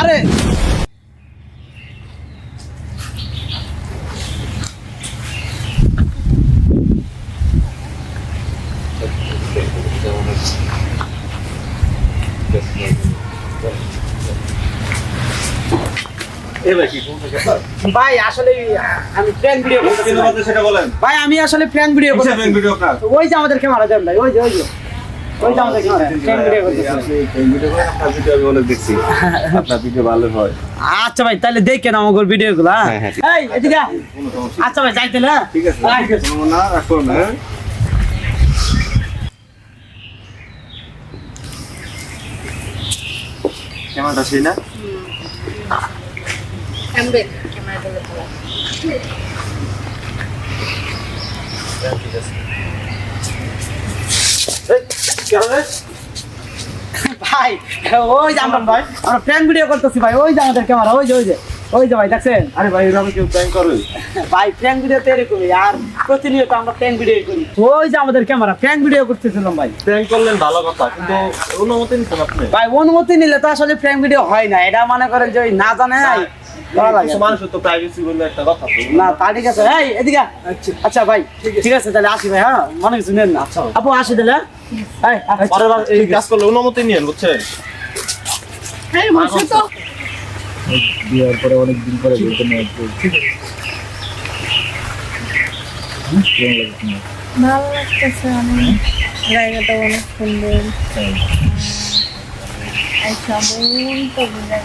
আরে ভাই আসলে আমি প্ল্যান ভিডিও করতেছি। সেটা বলেন। ভাই আমি আসলে প্ল্যান ভিডিও করতেছি ওই যে আমাদের ক্যামেরা দেন ভাই ওই যে ওই যে। ওই আমাদের ভিডিও করতেছি। আপনার ভিডিও আমি অনেক দেখছি। আপনার ভিডিও ভালো হয়। আচ্ছা ভাই তাহলে দেখেন আমার ভিডিও গুলো হ্যাঁ, হ্যাঁ, এই এদিকে আচ্ছা ভাই যাইতে না ঠিক আছে ঠিক না হ্যাঁ? ক্যামেরাটা সেই না? ভাই ওই যে আমরা ভাই আমরা ভিডিও করতেছি ভাই ওই যে আমাদের ক্যামেরা ওই যে ওই যে ওই যে ভাই দেখছেন? আরে ভাই এরকম কেউ প্র্যাঙ্ক করে? ভাই প্র্যাঙ্ক ভিডিও তো এরকমই আর প্রতিনিয়ত আমরা প্র্যাঙ্ক ভিডিও করি। ওই যে আমাদের ক্যামেরা প্র্যাঙ্ক ভিডিও করতেছিলাম ভাই। প্র্যাঙ্ক করলেন ভালো কথা কিন্তু অনুমতি আপনি? ভাই অনুমতি নিলে তো আসলে প্র্যাঙ্ক ভিডিও হয় না এটা মনে করেন যে ওই না জানে না তা ঠিক আছে। এই এদিকে আচ্ছা। ভাই ঠিক আছে তাহলে আসি ভাই হ্যাঁ? মনে কিছু না। আচ্ছা। আপু আসি তাহলে এই, আয়। পরের বার এই কাজ করলে অনুমতি নিয়েন বুঝছেন? হ্যাঁ বসে তো। বিয়ার পরে অনেক দিন পরে বলতে নিয়ে ভালো লাগতেছে অনেক জায়গাটা অনেক সুন্দর। আচ্ছা মন তো বুঝাই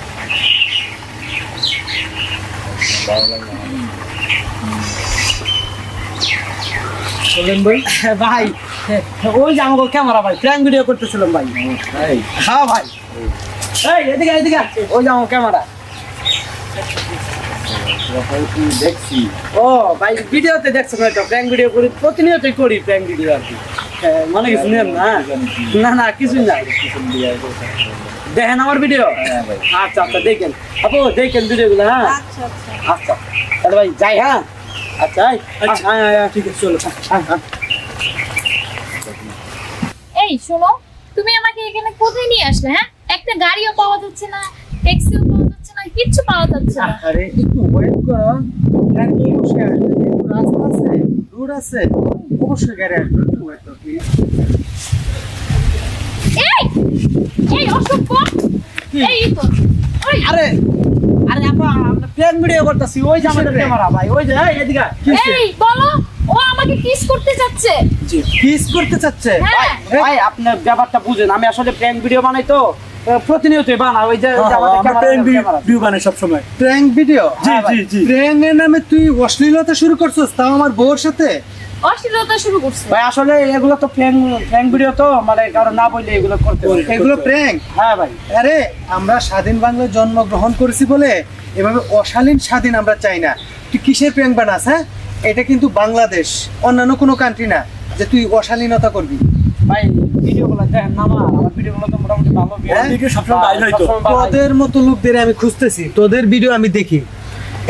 বলেন ভাই। ভাই ওই যে আমাকে ক্যামেরা ভাই প্র্যাঙ্ক ভিডিও করতেছিলাম ভাই। হ্যাঁ ভাই। এই এদিকে এদিকে ওই যে আমার ক্যামেরা দেখছি? ও ভাই ভিডিওতে দেখছ না তো প্র্যাঙ্ক ভিডিও করি প্রতিনিয়তই করি প্র্যাঙ্ক ভিডিও আর কি। মনে কিছু নেন না? না না কিছুই না। দেখেন আমার ভিডিও হ্যাঁ আচ্ছা আচ্ছা দেখেন। আপু দেখেন ভিডিওগুলো হ্যাঁ? আচ্ছা আচ্ছা। আচ্ছা। তাহলে ভাই যাই হ্যাঁ? আচ্ছা এই, আচ্ছা। হ্যাঁ, হ্যাঁ, হ্যাঁ, ঠিক আছে চলো। হ্যাঁ হ্যাঁ এই শোনো তুমি আমাকে এখানে কোথায় নিয়ে আসলে হ্যাঁ? একটা গাড়িও পাওয়া যাচ্ছে না ট্যাক্সিও পাওয়া যাচ্ছে না কিচ্ছু পাওয়া যাচ্ছে না। আরে একটু ওয়েট করো। অবশ্যই আসবে যেহেতু রাস্তা আছে। আছে? অবশ্যই গাড়ি আসবে। এই! এই অসভ্য এই তো ওই! আরে আরে আপা আমরা ভিডিও করতেছি। ওই যে আমাদের ক্যামেরা ভাই ওই যে এই, এদিকে। এই বলো ও আমাকে কিস করতে যাচ্ছে। কিস করতে চাচ্ছে। ভাই, ভাই আপনার ব্যাপারটা বুঝেন আমি আসলে প্র্যাঙ্ক ভিডিও বানাই তো। ওই যে বানাই সব সময় প্র্যাঙ্ক ভিডিও জি হ্যাঁ জি জি। প্র্যাঙ্কের নামে তুই অশ্লীলতা শুরু করছিস তাও আমার বউর সাথে? অশ্লীলতা শুরু করছে। ভাই আসলে এগুলো তো প্র্যাঙ্ক প্র্যাঙ্ক ভিডিও তো মানে কারও না বললে এগুলো করতে এগুলো প্র্যাঙ্ক হ্যাঁ ভাই। আরে আমরা স্বাধীন বাংলায় জন্মগ্রহণ করেছি বলে এভাবে অশালীন স্বাধীন আমরা চাই না। তুই কিসের প্র্যাঙ্ক বানাস হ্যাঁ? এটা কিন্তু বাংলাদেশ অন্যান্য কোনো কান্ট্রি না যে তুই অশালীনতা করবি। ভাই ভিডিওগুলো দেখেন না আমার আমার ভিডিওগুলো তো মোটামুটি ভালো view হ্যাঁ? হয়। ভিডিও সবসময় বাইরে হয়তো সবসময় ভালো হয়। তোদের মতো লোকদের আমি খুঁজতেছি তোদের ভিডিও আমি দেখি।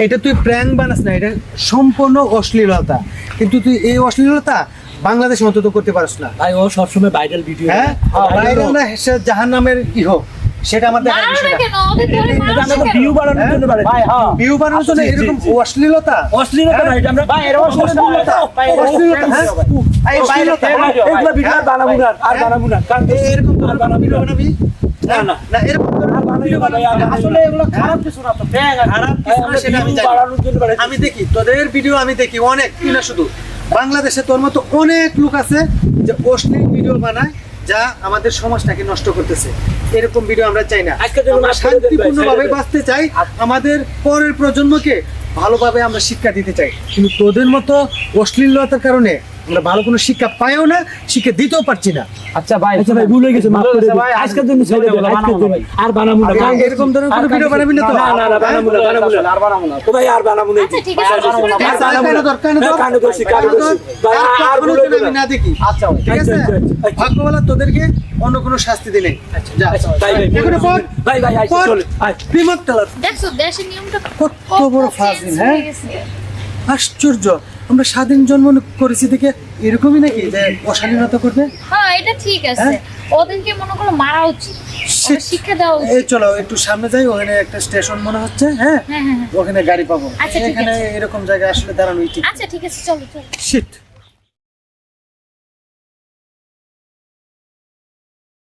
এটা তুই প্র্যাঙ্ক বানাস না এটা সম্পূর্ণ অশ্লীলতা। কিন্তু তুই এই অশ্লীলতা বাংলাদেশ অন্তত করতে পারিস না। ভাই ও সবসময় ভাইরাল ভিডিও হ্যাঁ? না জাহান নামের কি হোক সেটা আমার দেখার বিষয় না কেন? ভিউ বাড়ানোর জন্য বাড়াই ভাই হ্যাঁ। ভিউ বানানোর জন্য জি, জি, এরকম অশ্লীলতা? অশ্লীলতা ভাই আমরা ভাই এর অশ্লীলতা অশ্লীলতা, অশ্লীলতা? ভাই এই বাইরে অশ্লীলতা, থেকে। video, ভাই। এগুলো ভিডিও আর বানাবো না আর বানাবো না। কারণ এ- এরকম আর বানাবো বানাবি না। না না এরকম ধরনের ভিডিও বানাবি। আর বানাবো আসলে এগুলো খারাপ কিছু না তো। প্র্যাঙ্ক আর কি। খারাপ কিছু না সেটা আমি জানি। বাড়ানোর জন্য বাড়াই আমি দেখি তোদের ভিডিও আমি দেখি অনেক কি শুধু? বাংলাদেশে তোর মতো অনেক লোক আছে যে অশ্লীল ভিডিও বানায় যা আমাদের সমাজটাকে নষ্ট করতেছে। এরকম ভিডিও আমরা চাই না। আমরা শান্তিপূর্ণভাবে বাঁচতে চাই। আমাদের পরের প্রজন্মকে ভালোভাবে আমরা শিক্ষা দিতে চাই। কিন্তু তোদের মতো অশ্লীলতার কারণে আমরা ভালো কোনো শিক্ষা পাইও না শিক্ষা দিতেও পারছি না। আচ্ছা ভাই আচ্ছা ভাই ভুল হয়ে গেছে মাফ করে ভাই, আজকের জন্য ছেড়ে দেন আজকের জন্য। আর বানাবো না এরকম ধরনের কোনো ভিডিও বানাবি না তো? না না না না বানাবো না আর বানাবো না। তো ভাই আর বানাবো না। আচ্ছা ঠিক আছে আর বানাবো না, আর আচ্ছা, বানাবো কেন না। ধর, কেন ধর? কানে ধরছি, কানে কেন ভাই, আর আর ভুল আমি না। না দেখি। আচ্ছা ঠিক আছে? আচ্ছা, আচ্ছা, আচ্ছা। ভাগ্যবালা তোদেরকে অন্য কোনো শাস্তি দিলে যা। আচ্ছা, ভাই ভাই এখানে পড়। ভাই ভাই আইসো পড়। চলে বিমত কালার। দেখছ দেশের নিয়মটা কত বড় ফাজিল হ্যাঁ? আশ্চর্য। আমরা স্বাধীন জন্ম করেছি দেখে এরকমই নাকি যে অশালীনতা করবে? হ্যাঁ এটা ঠিক আছে। ওদেরকে মনে করো মারা উচিত। শিক্ষা দেওয়া উচিত। এই চলো একটু সামনে যাই ওখানে একটা স্টেশন মনে হচ্ছে হ্যাঁ? হ্যাঁ হ্যাঁ হ্যাঁ। ওখানে গাড়ি পাবো। আচ্ছা, ঠিক এখানে আছে। এরকম জায়গায় আসলে দাঁড়ানো ঠিক। আচ্ছা ঠিক আছে চলো চলো। শিট